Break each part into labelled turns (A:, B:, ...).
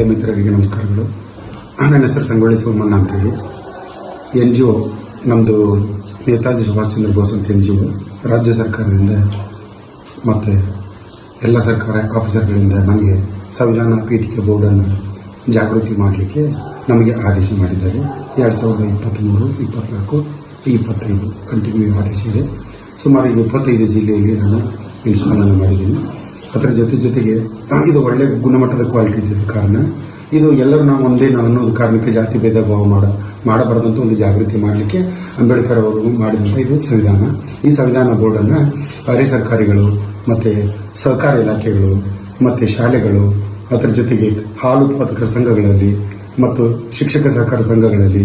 A: ಮಿತ್ರರಿಗೆ ನಮಸ್ಕಾರಗಳು. ನನ್ನ ಹೆಸರು ಸಂಗೊಳ್ಳಿ ಸೋಮಣ್ಣ ಅಂತೇಳಿ ಎನ್ ಜಿ ಒ ನಮ್ಮದು ನೇತಾಜಿ ಸುಭಾಷ್ ಚಂದ್ರ ಬೋಸ್ ಅಂತ ಎನ್ ಜಿ ಒ, ರಾಜ್ಯ ಸರ್ಕಾರದಿಂದ ಮತ್ತು ಎಲ್ಲ ಸರ್ಕಾರ ಆಫೀಸರ್ಗಳಿಂದ ನನಗೆ ಸಂವಿಧಾನ ಪೀಠಿಕೆ ಬೋರ್ಡನ್ನು ಜಾಗೃತಿ ಮಾಡಲಿಕ್ಕೆ ನಮಗೆ ಆದೇಶ ಮಾಡಿದ್ದಾರೆ. ಎರಡು ಸಾವಿರದ ಇಪ್ಪತ್ತ್ಮೂರು ಇಪ್ಪತ್ತ್ನಾಲ್ಕು ಇಪ್ಪತ್ತೈದು ಕಂಟಿನ್ಯೂ ಆದೇಶ ಇದೆ. ಸುಮಾರು ಈಗ ಇಪ್ಪತ್ತೈದು ಜಿಲ್ಲೆಯಲ್ಲಿ ನಾನು ಇನ್ಸ್ಟಾಲನ್ನು ಮಾಡಿದ್ದೀನಿ. ಅದರ ಜೊತೆ ಜೊತೆಗೆ ಇದು ಒಳ್ಳೆ ಗುಣಮಟ್ಟದ ಕ್ವಾಲಿಟಿ ಇದ್ದ ಕಾರಣ. ಇದು ಎಲ್ಲರೂ ನಾವು ಒಂದೇ ನಾವು ಅನ್ನೋದು ಕಾರಣಕ್ಕೆ ಜಾತಿ ಭೇದ ಭಾವ ಮಾಡ ಮಾಡಬಾರ್ದಂತ ಒಂದು ಜಾಗೃತಿ ಮಾಡಲಿಕ್ಕೆ ಅಂಬೇಡ್ಕರ್ ಅವರು ಮಾಡಿದಂಥ ಇದು ಸಂವಿಧಾನ. ಈ ಸಂವಿಧಾನ ಬೋರ್ಡನ್ನು ಅರೆ ಸರ್ಕಾರಿಗಳು ಮತ್ತು ಸಹಕಾರ ಇಲಾಖೆಗಳು ಮತ್ತು ಶಾಲೆಗಳು ಅದರ ಜೊತೆಗೆ ಹಾಲು ಉತ್ಪಾದಕರ ಸಂಘಗಳಲ್ಲಿ ಮತ್ತು ಶಿಕ್ಷಕ ಸಹಕಾರ ಸಂಘಗಳಲ್ಲಿ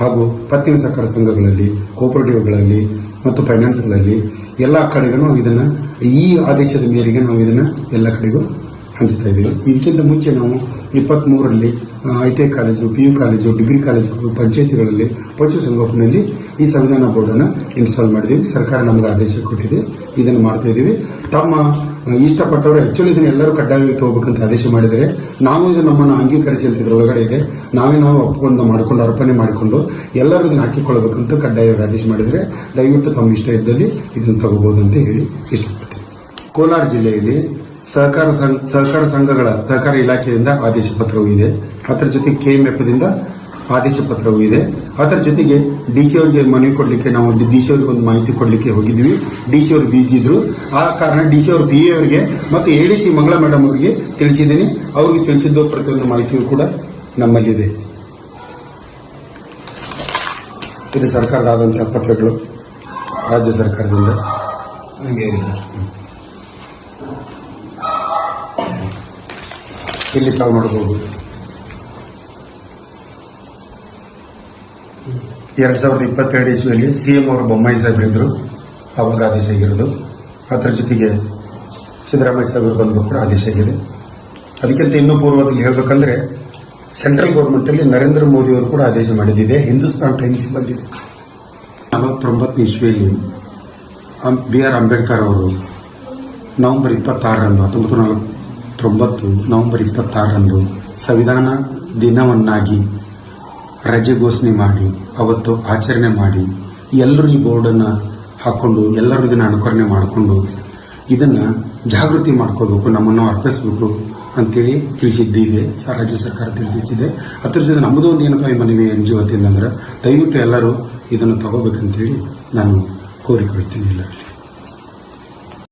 A: ಹಾಗೂ ಪತ್ತಿನ ಸಹಕಾರ ಸಂಘಗಳಲ್ಲಿ ಕೋಪರೇಟಿವ್ಗಳಲ್ಲಿ ಮತ್ತು ಫೈನಾನ್ಸ್ಗಳಲ್ಲಿ ಎಲ್ಲ ಕಡೆಗೂ ನಾವು ಇದನ್ನು ಈ ಆದೇಶದ ಮೇರೆಗೆ ನಾವು ಇದನ್ನು ಎಲ್ಲ ಕಡೆಗೂ ಹಂಚ್ತಾ ಇದ್ದೀವಿ. ಇದಕ್ಕಿಂತ ಮುಂಚೆ ನಾವು ಇಪ್ಪತ್ತ್ಮೂರರಲ್ಲಿ I T I college P U college degree college ಪಂಚಾಯತಿಗಳಲ್ಲಿ ಪಶುಸಂಗೋಪನೆಯಲ್ಲಿ ಈ ಸಂವಿಧಾನ ಬೋರ್ಡನ್ನು ಇನ್ಸ್ಟಾಲ್ ಮಾಡಿದ್ದೀವಿ. ಸರ್ಕಾರ ನಮಗೆ ಆದೇಶ ಕೊಟ್ಟಿದೆ. ಇದನ್ನು ಮಾಡ್ತಾ ಇದ್ದೀವಿ. ತಮ್ಮ ಇಷ್ಟಪಟ್ಟವರು ಆ್ಯಕ್ಚುಲಿ ಇದನ್ನು ಎಲ್ಲರೂ ಕಡ್ಡಾಯವಾಗಿ ತಗೋಬೇಕಂತ ಆದೇಶ ಮಾಡಿದರೆ ನಾವು ಇದು ನಮ್ಮನ್ನು ಅಂಗೀಕರಿಸಿ ಅಂತ ಒಳಗಡೆ ಇದೆ. ನಾವೇ ನಾವು ಒಪ್ಪಿಕೊಂಡು ಮಾಡಿಕೊಂಡು ಅರ್ಪಣೆ ಮಾಡಿಕೊಂಡು ಎಲ್ಲರೂ ಇದನ್ನು ಹಾಕಿಕೊಳ್ಳಬೇಕಂತ ಕಡ್ಡಾಯವಾಗಿ ಆದೇಶ ಮಾಡಿದರೆ ದಯವಿಟ್ಟು ತಮ್ಮ ಇಷ್ಟ ಇದ್ದಲ್ಲಿ ಇದನ್ನು ತಗೋಬಹುದು ಅಂತ ಹೇಳಿ ಇಷ್ಟಪಡ್ತೀನಿ. ಕೋಲಾರ ಜಿಲ್ಲೆಯಲ್ಲಿ ಸಹಕಾರ ಸಂಘ, ಸಹಕಾರ ಸಂಘಗಳ ಸಹಕಾರ ಇಲಾಖೆಯಿಂದ ಆದೇಶ ಪತ್ರವೂ ಇದೆ ಅದರ ಜೊತೆಗೆ ಕೆಎಂಎಫ್ದಿಂದ ಆದೇಶ ಪತ್ರವೂ ಇದೆ. ಅದರ ಜೊತೆಗೆ ಡಿಸಿ ಅವರಿಗೆ ಮನವಿ ಕೊಡಲಿಕ್ಕೆ ನಾವು ಡಿಸಿ ಅವರಿಗೆ ಒಂದು ಮಾಹಿತಿ ಕೊಡಲಿಕ್ಕೆ ಹೋಗಿದ್ವಿ ಡಿಸಿ ಅವರು ಬೀಜಿದ್ರು ಆ ಕಾರಣ ಡಿ ಸಿ ಅವರು ಬಿ ಅವರಿಗೆ ಮತ್ತು A D C Mangala madam ಅವರಿಗೆ ತಿಳಿಸಿದ್ದೀನಿ. ಅವರಿಗೆ ತಿಳಿಸಿದ್ದು ಪ್ರತಿಯೊಂದು ಮಾಹಿತಿಯೂ ಕೂಡ ನಮ್ಮಲ್ಲಿದೆ. ಇದು ಸರ್ಕಾರದ ಆದಂತಹ ಪತ್ರಗಳು ರಾಜ್ಯ ಸರ್ಕಾರದಿಂದ. ಇಲ್ಲಿ ತಾವು ನೋಡಬಹುದು. ಎರಡ್ ಸಾವಿರದ ಇಪ್ಪತ್ತೆರಡು ಇಸ್ವಿಯಲ್ಲಿ ಸಿ ಎಂ ಅವರು ಬೊಮ್ಮಾಯಿ ಸಾಹೇಬರಿದ್ರು ಅವಾಗ ಆದೇಶ ಆಗಿರೋದು. ಅದರ ಜೊತೆಗೆ ಸಿದ್ದರಾಮಯ್ಯ ಸಾಹೇಬರು ಬಂದರೂ ಕೂಡ ಆದೇಶ ಆಗಿದೆ. ಅದಕ್ಕಿಂತ ಇನ್ನೂ ಪೂರ್ವದಲ್ಲಿ ಹೇಳಬೇಕಂದ್ರೆ ಸೆಂಟ್ರಲ್ ಗೌರ್ಮೆಂಟಲ್ಲಿ ನರೇಂದ್ರ ಮೋದಿ ಅವರು ಕೂಡ ಆದೇಶ ಮಾಡಿದ್ದಿದೆ. ಹಿಂದೂಸ್ತಾನ್ ಟೈಮ್ಸ್ ಬಂದಿದೆ. ನಲವತ್ತೊಂಬತ್ತು ಇಸ್ವಿಯಲ್ಲಿ ಬಿ ಆರ್ ಅಂಬೇಡ್ಕರ್ ಅವರು ನವೆಂಬರ್ ಇಪ್ಪತ್ತಾರರಂದು, ಹತ್ತೊಂಬತ್ತು ನಲವತ್ತೊಂಬತ್ತು ನವೆಂಬರ್ ಇಪ್ಪತ್ತಾರರಂದು ಸಂವಿಧಾನ ದಿನವನ್ನಾಗಿ ರಜೆ ಘೋಷಣೆ ಮಾಡಿ, ಅವತ್ತು ಆಚರಣೆ ಮಾಡಿ, ಎಲ್ಲರೂ ಈ ಬೋರ್ಡನ್ನು ಹಾಕ್ಕೊಂಡು ಎಲ್ಲರೂ ಇದನ್ನು ಅನುಕರಣೆ ಮಾಡಿಕೊಂಡು ಇದನ್ನು ಜಾಗೃತಿ ಮಾಡ್ಕೋಬೇಕು ನಮ್ಮನ್ನು ಅರ್ಪಿಸಬೇಕು ಅಂತೇಳಿ ತಿಳಿಸಿದ್ದಿದೆ ಸ- ರಾಜ್ಯ ಸರ್ಕಾರ ತಿಳಿದಿದ್ದಿದೆ ಅದ್ರ ಜೊತೆ ನಮ್ಮದು ಒಂದು ಏನಪ್ಪ ಈ ಮನವಿ ಎನ್ ಜಿ ವತಿಯಿಂದ ಅಂದ್ರೆ ದಯವಿಟ್ಟು ಎಲ್ಲರೂ ಇದನ್ನು ತಗೋಬೇಕಂತೇಳಿ ನಾನು ಕೋರಿಕೊಳ್ತೀನಿ ಎಲ್ಲರಲ್ಲಿ